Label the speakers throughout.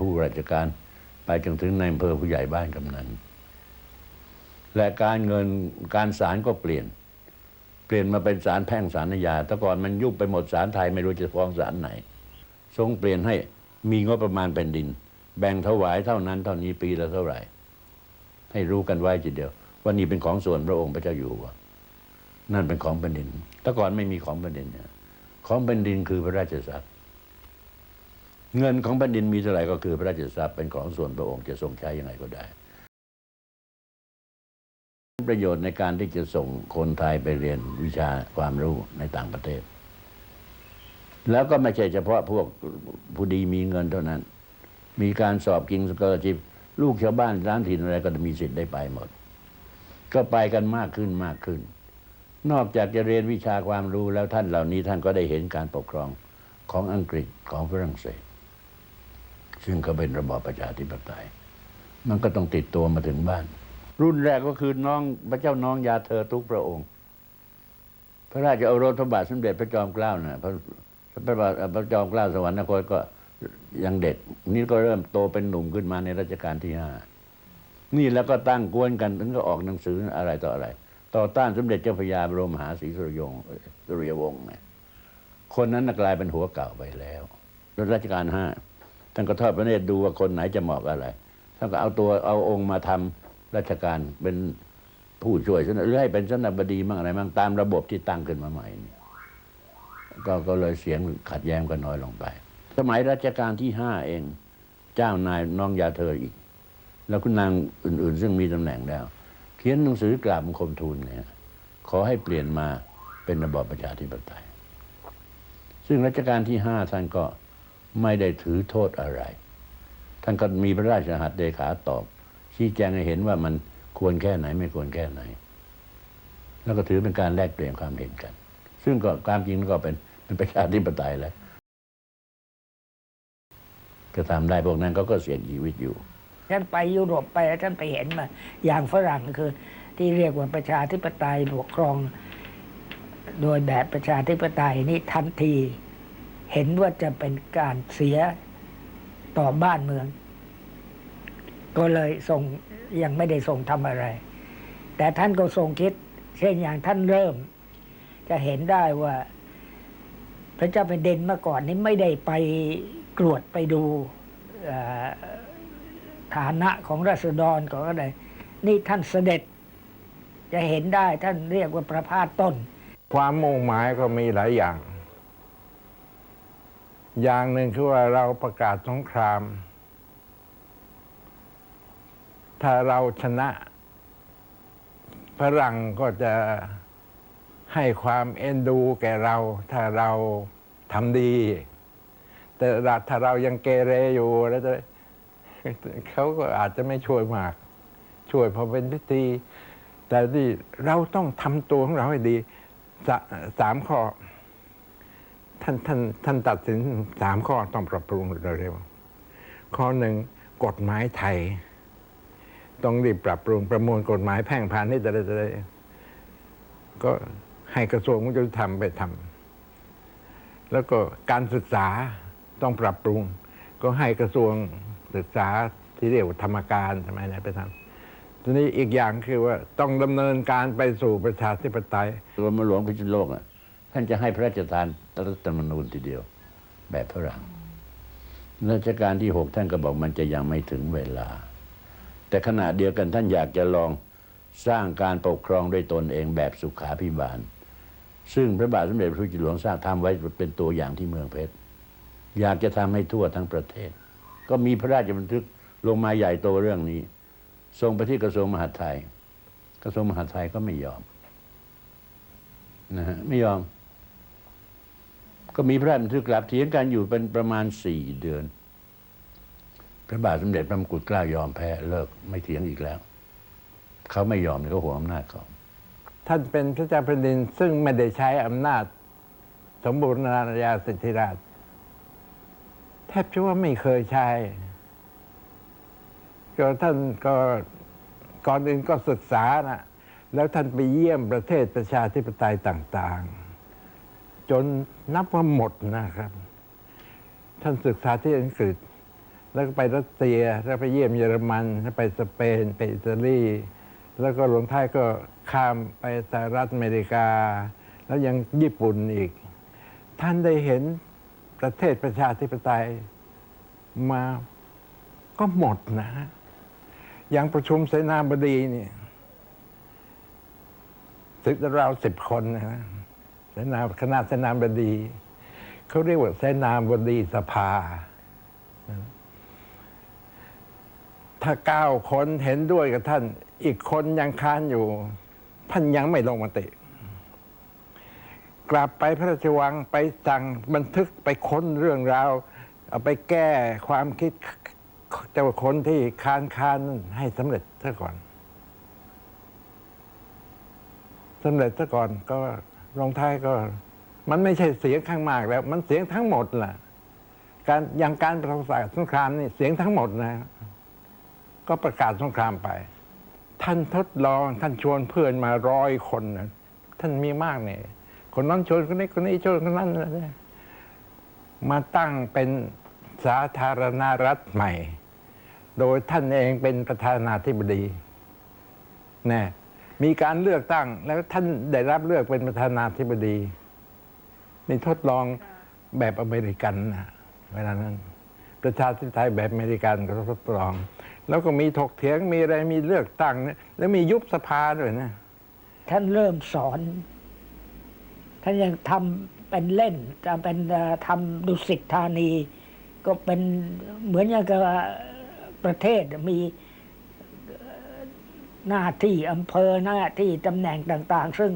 Speaker 1: ผู้ราชการ ไปจนถึงในอำเภอผู้ใหญ่บ้านกำนันและการเงินการศาลก็เปลี่ยน เปลี่ยนมาเป็นศาลแพ่งศาลอาญาแต่ก่อนมันยุบไปหมดศาลไทยไม่รู้จะฟ้องศาลไหน ทรงเปลี่ยนให้มีงบประมาณแผ่นดิน แบ่งถวายเท่านั้นเท่านี้ปีละเท่าไหร่ ให้รู้กันไว้ทีเดียวว่านี่เป็นของส่วนพระองค์พระเจ้าอยู่หัวนั่นเป็นของแผ่นดินแต่ก่อนไม่มีของแผ่นดินเนี่ยของแผ่นดินคือพระราชทรัพย์ เงินของแผ่นดินมีเท่าไหร่ก็คือพระราชทรัพย์เป็นของส่วนพระองค์จะทรงใช้ยังไงก็ได้ ประโยชน์ในการที่จะส่งคนไทยไปเรียนวิชาความรู้ในต่างประเทศ แล้วก็ไม่ใช่เฉพาะพวกผู้ดีมีเงินเท่านั้น มีการสอบกิงสกอร์ชิพลูกชาวบ้านร้านถิ่นอะไรก็จะมีสิทธิ์ได้ไปหมด ก็ไปกันมากขึ้นมากขึ้น นอกจากจะเรียนวิชาความรู้แล้วท่านเหล่านี้ท่านก็ได้เห็นการปกครองของอังกฤษของฝรั่งเศส ซึ่งก็เป็นระบอบประชาธิปไตย มันก็ต้องติดตัวมาถึงบ้าน รุ่นแรกก็คือน้องพระเจ้าน้องยาเธอทุกพระองค์ พระราชโอรสพระบาทสมเด็จพระจอมเกล้านะพระพระบาทพระจอมเกล้าสวรรคตก็ยังเด็ก นี่ก็เริ่มโตเป็นหนุ่มขึ้นมาในรัชกาลที่ห้านี่แล้วก็ตั้งกวนกันถึงก็ออกหนังสืออะไรต่ออะไร ต่อต้านสมเด็จเจ้าพระยาบรมหาศรีสุริยงสุริยวงศ์นะคนนั้นกลายเป็นหัวเก่าไปแล้วรัชกาลห้า ท่านก็ทอดพระเนตรดูว่าคนไหนจะเหมาะอะไรท่านก็เอาตัวเอาองค์มาทำราชการเป็นผู้ช่วยหรือให้เป็นสนบดีมั่งอะไรมั่งตามระบบที่ตั้งขึ้นมาใหม่นี่ก็ก็เลยเสียงขัดแย้งกันน้อยลงไป สมัยรัชกาลที่ห้าเอง เจ้านายน้องยาเธออีก แล้วคุณนางอื่น ๆ ซึ่งมีตำแหน่งแล้ว เขียนหนังสือกราบบังคมทูลเนี่ยขอให้เปลี่ยนมาเป็นระบอบประชาธิปไตย ซึ่งรัชกาลที่ห้าท่านก็ ไม่ได้ถือโทษอะไร ท่านก็มีพระราชหัตถ์เลขาตอบ ชี้แจงให้เห็นว่ามันควรแค่ไหนไม่ควรแค่ไหน แล้วก็ถือเป็นการแลกเปลี่ยนความเห็นกัน ซึ่งก็ความจริงก็เป็นเป็นประชาธิปไตยแล้วจะทำได้พวกนั้นเขาก็เสี่ยงชีวิตอยู่
Speaker 2: ฉันไปยุโรปไปแล้วฉันไปเห็นมา อย่างฝรั่งคือ ที่เรียกว่าประชาธิปไตยปกครอง โดยแบบประชาธิปไตยนี่ทันที เห็นว่าจะเป็นการเสียต่อบ้านเมือง ก็เลยส่งยังไม่ได้ส่งทำอะไร แต่ท่านก็ทรงคิด เช่นอย่างท่านเริ่ม จะเห็นได้ว่า พระเจ้าแผ่นดินเมื่อก่อนนี้ไม่ได้ไปกรวดไปดูฐานะของราษฎรของอะไร นี่ท่านเสด็จ จะเห็นได้ท่านเรียกว่าประพาสต้น
Speaker 3: ความมุ่งหมายก็มีหลายอย่าง อย่างหนึ่งคือว่าเราประกาศสงคราม ถ้าเราชนะฝรั่งก็จะให้ความเอ็นดูแก่เรา ถ้าเราทำดี แต่ถ้าเรายังเกเรอยู่แล้วจะเขาก็อาจจะไม่ช่วยมาก ช่วยพอเป็นพิธี แต่ที่เราต้องทำตัวของเราให้ดีสสามข้อ ท่านท่านท่านตัดสินสามข้อต้องปรับปรุงเร็วๆข้อหนึ่งกฎหมายไทย ต้องรีบปรับปรุงประมวลกฎหมายแพ่งพาณิชย์อะไรอะไรก็ให้กระทรวงยุติธรรมไปทำแล้วก็การศึกษาต้องปรับปรุง ก็ให้กระทรวงศึกษาที่เรียกว่าธรรมการทำไมนะไปทำทีนี้อีกอย่างคือว่าต้องดำเนินการไปสู่ประชาธิปไตย
Speaker 1: กรมมาหลวงพิชิตโลกอะท่านจะให้พระราชทาน รัฐธรรมนูญทีเดียว แบบฝรั่งรัชกาลที่หกท่านก็บอกมันจะยังไม่ถึงเวลา แต่ขณะเดียวกันท่านอยากจะลองสร้างการปกครองด้วยตนเองแบบสุขาพิบาล ซึ่งพระบาทสมเด็จพระพุทธหลวงสร้างทำไว้เป็นตัวอย่างที่เมืองเพชร อยากจะทำให้ทั่วทั้งประเทศ ก็มีพระราชบันทึกลงมาใหญ่โตเรื่องนี้ส่งไปที่กระทรวงมหาดไทย กระทรวงมหาดไทยก็ไม่ยอมนะฮะไม่ยอม ก็มีพระราชบันทึกกลับเถียงกันอยู่เป็นประมาณสี่เดือน พระบาทสมเด็จพระมงกุฎเกล้ายอมแพ้เลิกไม่เถียงอีกแล้ว เขาไม่ยอมเนี่ยเขาห่วงอำนาจเขา
Speaker 3: ท่านเป็นพระเจ้าแผ่นดินซึ่งไม่ได้ใช้อำนาจ สมบูรณาญาสิทธิราชแทบจะว่าไม่เคยใช้ก็ท่านก็ก่อนอื่นก็ศึกษานะแล้วท่านไปเยี่ยมประเทศประชาธิปไตยต่าง ๆ จนนับว่าหมดนะครับ ท่านศึกษาที่อังกฤษ แล้วก็ไปรัสเซีย แล้วไปเยี่ยมเยอรมันแล้วไปสเปน ไปอิตาลี แล้วก็ลงท้ายก็ข้ามไปสหรัฐอเมริกา แล้วยังญี่ปุ่นอีก ท่านได้เห็นประเทศประชาธิปไตยมาก็หมดนะฮะอย่างประชุมเสนาบดีเนี่ยสิบราวสิบคนนะ สนาคณะเสนาบดีเขาเรียกว่าเสนาบดีสภา ถ้าเก้าคนเห็นด้วยกับท่าน อีกคนยังค้านอยู่ ท่านยังไม่ลงมติ กลับไปพระราชวังไปสั่งบันทึกไปค้นเรื่องราวเอาไปแก้ความคิดเจ้าคนที่ค้านค้านให้สำเร็จซะก่อนสำเร็จซะก่อนก็ ลงท้ายก็ มันไม่ใช่เสียงข้างมากแล้ว มันเสียงทั้งหมดล่ะ การอย่างการประกาศสงครามนี่เสียงทั้งหมดนะ ก็ประกาศสงครามไป ท่านทดลองท่านชวนเพื่อนมาร้อยคนนะท่านมีมากเนี่ยคนนั้นชวนคนนี้คนนี้ชวนคนนั้นนะมาตั้งเป็นสาธารณรัฐใหม่ โดยท่านเองเป็นประธานาธิบดีแน่ มีการเลือกตั้ง แล้วท่านได้รับเลือกเป็นประธานาธิบดีนี่ทดลองแบบอเมริกันนะเวลานั้น ประชาธิปไตยแบบอเมริกันก็ทดลอง แล้วก็มีถกเถียงมีอะไรมีเลือกตั้งแล้วมียุบสภาด้วยนะ
Speaker 2: ท่านเริ่มสอน ท่านยังทำเป็นเล่นจะเป็นทำดุสิตธานี ก็เป็นเหมือนอย่างกับประเทศมี หน้าที่อำเภอหน้าที่ตำแหน่งต่าง ๆ ซึ่ง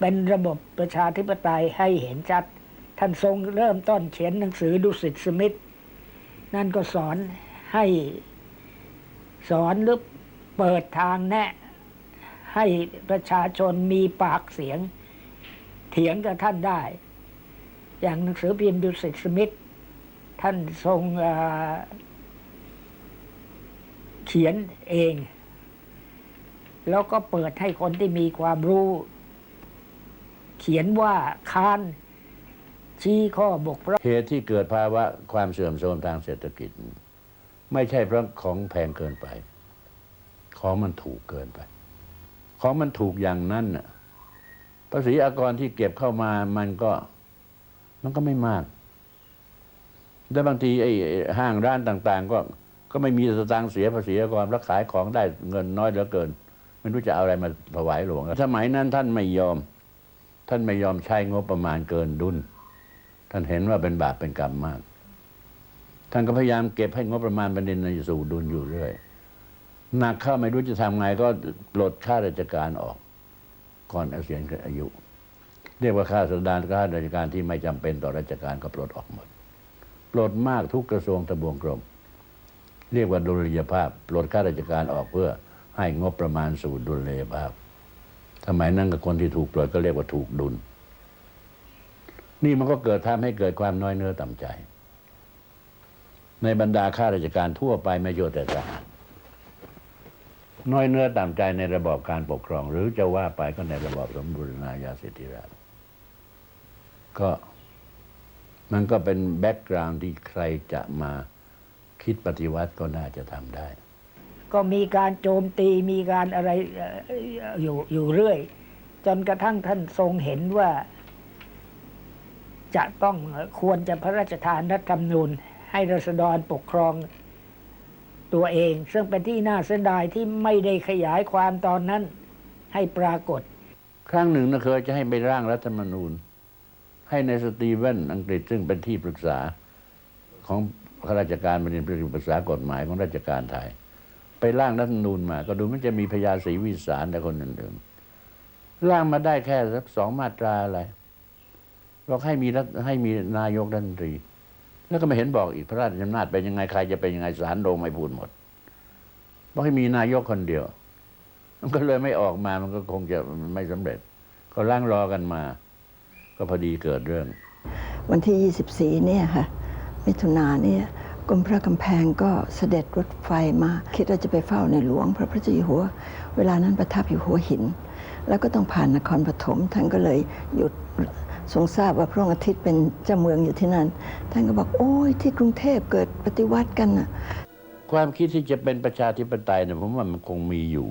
Speaker 2: เป็นระบบประชาธิปไตยให้เห็นชัด ท่านทรงเริ่มต้นเขียนหนังสือดุสิตสมิธนั่นก็สอนให้สอนหรือเปิดทางแนะให้ประชาชนมีปากเสียง เถียงกับท่านได้ อย่างหนังสือพิมพ์ดุสิตสมิธท่านทรงเอ่อเขียนเอง แล้วก็เปิดให้คนที่มีความรู้ เขียนว่าค้านชี้ข้อบกพร่อง
Speaker 1: เหตุที่เกิดภาวะความเสื่อมโทรมทางเศรษฐกิจ ไม่ใช่เพราะของแพงเกินไป ของมันถูกเกินไป ของมันถูกอย่างนั้นน่ะภาษีอากรที่เก็บเข้ามามันก็ มันก็ไม่มากแต่บางทีไอ้ห้างร้านต่าง ๆ ก็ก็ไม่มีสตางค์เสียภาษีอากรแล้วขายของได้เงินน้อยเหลือเกิน ไม่รู้จะเอาอะไรมาถวายหลวง สมัยนั้นท่านไม่ยอม ท่านไม่ยอมใช้งบประมาณเกินดุล ท่านเห็นว่าเป็นบาปเป็นกรรมมาก ท่านก็พยายามเก็บให้งบประมาณประเด็นในสู่ดุลอยู่เรื่อยหนักข้าไม่รู้จะทำไงก็ปลดข้าราชการออก ก่อนเกษียณอายุ เรียกว่าข้าราชการข้าราชการที่ไม่จำเป็นต่อราชการก็ปลดออกหมดปลดมากทุกกระทรวงทบวงกรม เรียกว่าดุลยภาพปลดข้าราชการออกเพื่อ ให้งบประมาณสู่ดุลยภาพสมัยนั้นกับคนที่ถูกปลดก็เรียกว่าถูกดุล นี่มันก็เกิดทำให้เกิดความน้อยเนื้อต่ำใจ ในบรรดาข้าราชการทั่วไปไม่โยแต่ทหารน้อยเนื้อต่ำใจในระบอบการปกครอง หรือจะว่าไปก็ในระบอบสมบูรณาญาสิทธิราชก็มันก็เป็นแบ็กกราวด์ที่ใครจะมาคิดปฏิวัติก็น่าจะทำได้
Speaker 2: ก็มีการโจมตีมีการอะไรเอ่ออยู่อยู่เรื่อย จนกระทั่งท่านทรงเห็นว่า จะต้องควรจะพระราชทานรัฐธรรมนูญ ให้รัษฎรปกครองตัวเอง ซึ่งเป็นที่น่าเสียดายที่ไม่ได้ขยายความตอนนั้นให้ปรากฏ
Speaker 1: ครั้งหนึ่งนะเคยจะให้ไปร่างรัฐธรรมนูญ ให้ในสตีเวนอังกฤษซึ่งเป็นที่ปรึกษาของข้าราชการเป็นที่ปรึกษากฎหมายของราชการไทย ไปร่างรัฐธรรมนูญมา ก็ดูมันจะมีพญาศรีวิสารแต่คนอื่นๆร่างมาได้แค่สักสองมาตราอะไรบอกให้มีรัฐให้มีนายกรัฐมนตรี แล้วก็ไม่เห็นบอกอีกพระราชอำนาจเป็นยังไงใครจะเป็นยังไงสารโรงไม่พูดหมดบอกให้มีนายกคนเดียว มันก็เลยไม่ออกมามันก็คงจะไม่สำเร็จ ก็ร่างรอกันมา ก็พอดีเกิดเรื่อง
Speaker 4: วันที่ 24 เนี่ยค่ะมิถุนาเนี่ย กรมพระกำแพงก็เสด็จรถไฟมา คิดว่าจะไปเฝ้าในหลวง พระพุทธเจ้าอยู่หัว เวลานั้นประทับอยู่หัวหิน แล้วก็ต้องผ่านนครปฐมท่านก็เลยหยุดทรงทราบว่าพระองค์อาทิตย์เป็นเจ้าเมืองอยู่ที่นั่น ท่านก็บอกโอ้ยที่กรุงเทพเกิดปฏิวัติกันน่ะ
Speaker 1: ความคิดที่จะเป็นประชาธิปไตยเนี่ยผมว่ามันคงมีอยู่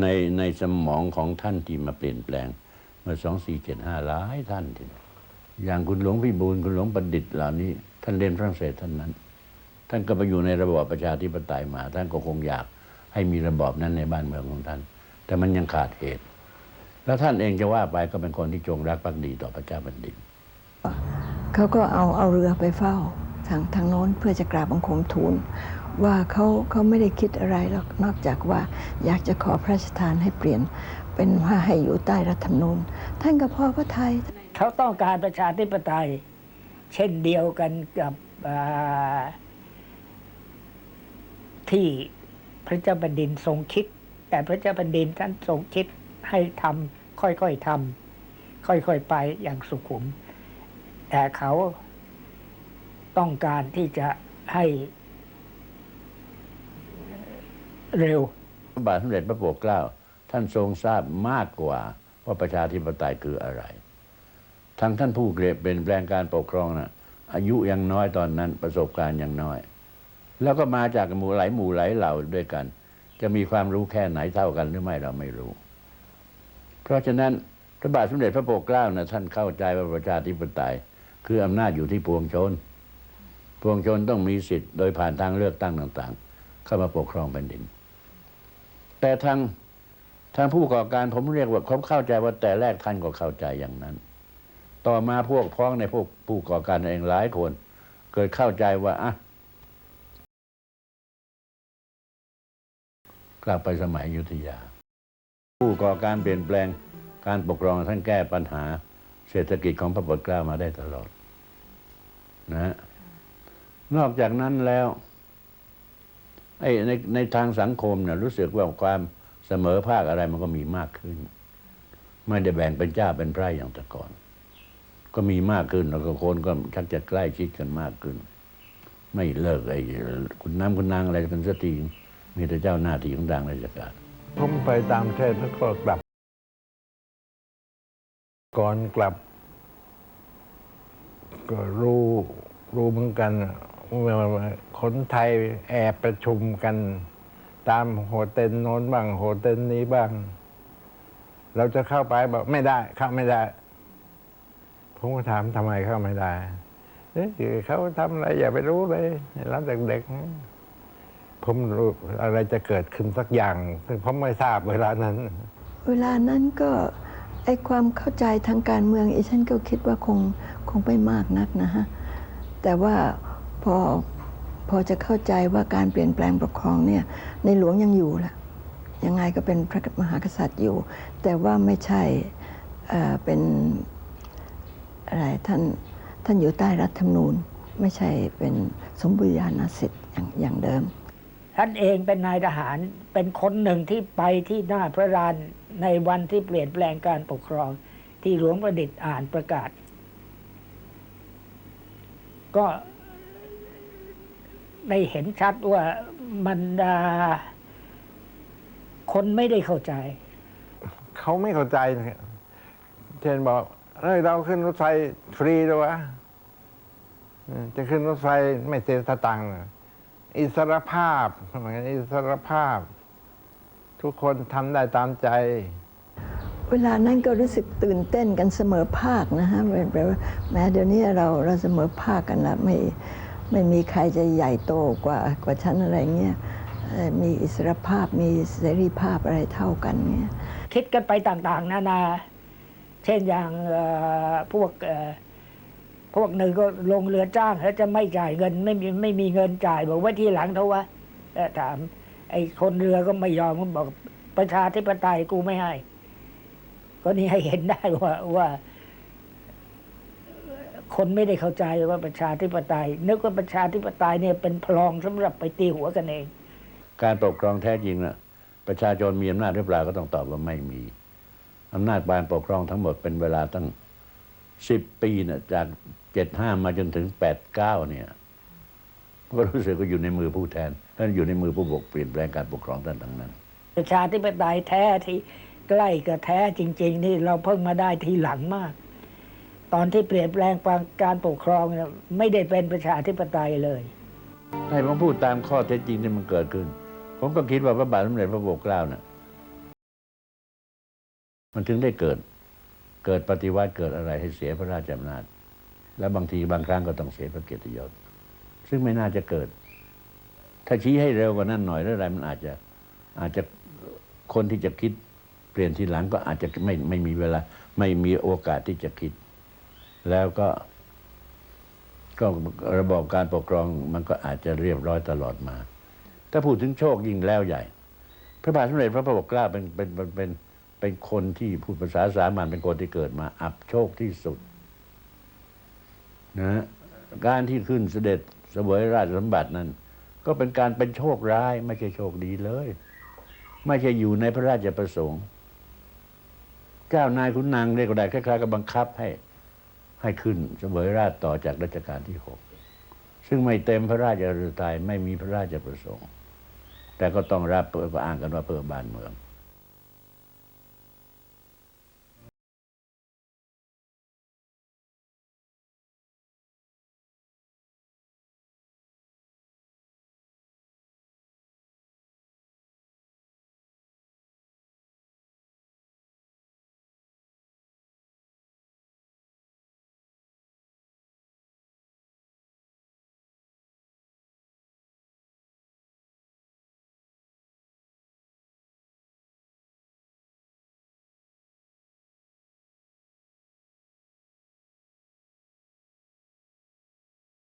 Speaker 1: ในในสมองของท่านที่มาเปลี่ยนแปลงเมื่อสองสี่เจ็ดห้าหลายท่านทีอย่างคุณหลวงพิบูลคุณหลวงประดิษฐ์เหล่านี้ ท่านเรียนฝรั่งเศสท่านนั้น ท่านก็ไปอยู่ในระบอบประชาธิปไตยมา ท่านก็คงอยากให้มีระบอบนั้นในบ้านเมืองของท่าน แต่มันยังขาดเหตุ แล้วท่านเองจะว่าไปก็เป็นคนที่จงรักภักดีต่อพระเจ้าแผ่นดิน
Speaker 4: เขาก็เอาเอาเรือไปเฝ้าทางทางโน้นเพื่อจะกราบบังคมทูล ว่าเขาเขาไม่ได้คิดอะไรหรอกนอกจากว่าอยากจะขอพระราชทานให้เปลี่ยนเป็นว่าให้อยู่ใต้รัฐธรรมนูญท่านก็พอพระไทย
Speaker 2: เขาต้องการประชาธิปไตย เช่นเดียวกันกับอ่า ที่พระเจ้าแผ่นดินทรงคิด แต่พระเจ้าแผ่นดินท่านทรงคิดให้ทำค่อยๆทำค่อยๆไปอย่างสุขุม แต่เขาต้องการที่จะให้เร็ว
Speaker 1: พระบาทสมเด็จพระปกเกล้า ท่านทรงทราบมากกว่าว่าประชาธิปไตยคืออะไร ทั้งท่านผู้เกรดเป็นแปลงการปกครองนะ่ะอายุยังน้อยตอนนั้นประสบการณ์ยังน้อย แล้วก็มาจากหมู่หลายหมู่หลายเหล่าด้วยกัน จะมีความรู้แค่ไหนเท่ากันหรือไม่เราไม่รู้ เพราะฉะนั้นพระบาทสมเด็จพระปกเกล้านะท่านเข้าใจว่าประชาธิปไตย คืออำนาจอยู่ที่ปวงชน ปวงชนต้องมีสิทธิ์โดยผ่านทางเลือกตั้งต่าง ๆ เข้ามาปกครองแผ่นดิน แต่ทางทางผู้ประกอการผมเรียกว่าเขาเข้าใจว่าแต่แรกท่านก็เข้าใจอย่างนั้น ต่อมาพวกพ้องในพวกผู้ก่อการเองหลายคน เกิดเข้าใจว่าอะ กลับไปสมัยอยุธยา ผู้ก่อการเปลี่ยนแปลงการปกครองท่านแก้ปัญหา เศรษฐกิจของพระบทเกล้ามาได้ตลอดนะฮะนอกจากนั้นแล้วไอ้ในในทางสังคมเนี่ยรู้สึกว่าความเสมอภาคอะไรมันก็มีมากขึ้น ไม่ได้แบ่งเป็นเจ้าเป็นไพร่อย่างแต่ก่อน ก็มีมากขึ้นแล้วก็คนก็ชักจะใกล้ชิดกันมากขึ้น ไม่เลิกไอ้คุณน้ำคุณนางอะไรกันสักที มีแต่เจ้าหน้าที่ของทางราชการ
Speaker 3: ผมไปตามเทศแล้วก็กลับ ก่อนกลับ ก็รู้รู้เหมือนกันว่าคนไทยแอบประชุมกัน ตามโฮเทลโน้นบ้างโฮเทลนี้บ้าง เราจะเข้าไปบอกไม่ได้ เข้าไม่ได้ ผมก็ถามทำไมเข้าไม่ได้เอ๊ะเขาทำอะไรอย่าไปรู้เลยเราเด็กๆ ผมรู้อะไรจะเกิดขึ้นสักอย่างผมไม่ทราบเวลานั้น
Speaker 4: เวลานั้นก็ไอความเข้าใจทางการเมืองอีฉันก็คิดว่าคงคงไม่มากนักนะฮะแต่ว่าพอพอจะเข้าใจว่าการเปลี่ยนแปลงปกครองเนี่ยในหลวงยังอยู่ล่ะยังไงก็เป็นพระมหากษัตริย์อยู่ แต่ว่าไม่ใช่เป็นอะไรท่านท่านอยู่ใต้รัฐธรรมนูญ ไม่ใช่เป็นสมบูรณาญาสิทธิ์อย่างเดิม
Speaker 2: ท่านเองเป็นนายทหารเป็นคนหนึ่งที่ไปที่หน้าพระลานในวันที่เปลี่ยนแปลงการปกครองที่หลวงประดิษฐ์อ่านประกาศ ก็ได้เห็นชัดว่ามันดาคนไม่ได้เข้าใจ
Speaker 3: เขาไม่เข้าใจนะเช่นบอกเอ้ยเราขึ้นรถไฟฟรีด้วยวะจะขึ้นรถไฟไม่เสียสตังค์ อิสรภาพเหมือนอิสรภาพ ทุกคนทำได้ตามใจ
Speaker 4: เวลานั้นก็รู้สึกตื่นเต้นกันเสมอภาคนะฮะแปลว่าแม้เดี๋ยวนี้เราเราเสมอภาคกันละไม่ไม่มีใครจะใหญ่โตกว่ากว่าฉันอะไรเงี้ยเอ่อมีอิสรภาพมีเสรีภาพอะไรเท่ากันเงี้ย
Speaker 2: คิดกันไปต่างๆ นานา เช่นอย่างเอ่อพวกเอ่อ พวกหนึ่งก็ลงเรือจ้างแล้วจะไม่จ่ายเงินไม่มีไม่มีเงินจ่าย บอกว่าที่หลังเท่าวะเอ่อถาม ไอ้คนเรือก็ไม่ยอมก็บอกประชาธิปไตยกูไม่ให้ ก็นี่ให้เห็นได้ว่าว่าคนไม่ได้เข้าใจว่าประชาธิปไตย นึกว่าประชาธิปไตยเนี่ยเป็นพลองสำหรับไปตีหัวกันเอง
Speaker 1: การปกครองแท้จริงนะประชาชนมีอำนาจหรือเปล่าก็ต้องตอบว่าไม่มีอำนาจการปกครองทั้งหมดเป็นเวลาตั้ง สิบปีนะจากเจ็ดห้ามาจนถึงแปดเก้าเนี่ยก็รู้สึกว่าอยู่ในมือผู้แทนท่านอยู่ในมือผู้บกเปลี่ยนแปลงการปกครองท่านทั้งนั้น
Speaker 2: ประชาธิปไตยแท้ที่ใกล้กับแท้จริง ๆ นี่เราเพิ่งมาได้ทีหลังมาก ตอนที่เปลี่ยนแปลงการปกครองเนี่ยไม่ได้เป็นประชาธิปไตยเลย
Speaker 1: ให้ผมพูดตามข้อเท็จจริงที่มันเกิดขึ้น ผมก็คิดว่าพระบาทสมเด็จพระปกเกล้าน่ะมันถึงได้เกิด เกิดปฏิวัติเกิดอะไรให้เสียพระราชอำนาจ แล้วบางทีบางครั้งก็ต้องเสียพระเกียรติยศ ซึ่งไม่น่าจะเกิด ถ้าชี้ให้เร็วกว่านั้นหน่อยหรืออะไรมันอาจจะอาจจะคนที่จะคิดเปลี่ยนทีหลังก็อาจจะไม่ไม่มีเวลา ไม่มีโอกาสที่จะคิด แล้วก็ ก็ระบอบการปกครองมันก็อาจจะเรียบร้อยตลอดมา ถ้าพูดถึงโชคยิ่งแล้วใหญ่ พระบาทสมเด็จพระปกเกล้าเป็นเป็นเป็น เป็นคนที่พูดภาษาสามัญเป็นคนที่เกิดมา อับโชคที่สุดนะฮะการที่ขึ้นเสด็จเสวยราชสมบัตินั้น ก็เป็นการเป็นโชคร้าย ไม่ใช่โชคดีเลย ไม่ใช่อยู่ในพระราชประสงค์ เจ้านายขุนนางเรียกได้คล้ายๆกับบังคับให้ให้ขึ้นเสวยราชต่อจากรัชกาลที่หกซึ่งไม่เต็มพระราชฤทัยไม่มีพระราชประสงค์ แต่ก็ต้องรับเพื่อก็อ้างกันว่าเพื่อบ้านเมือง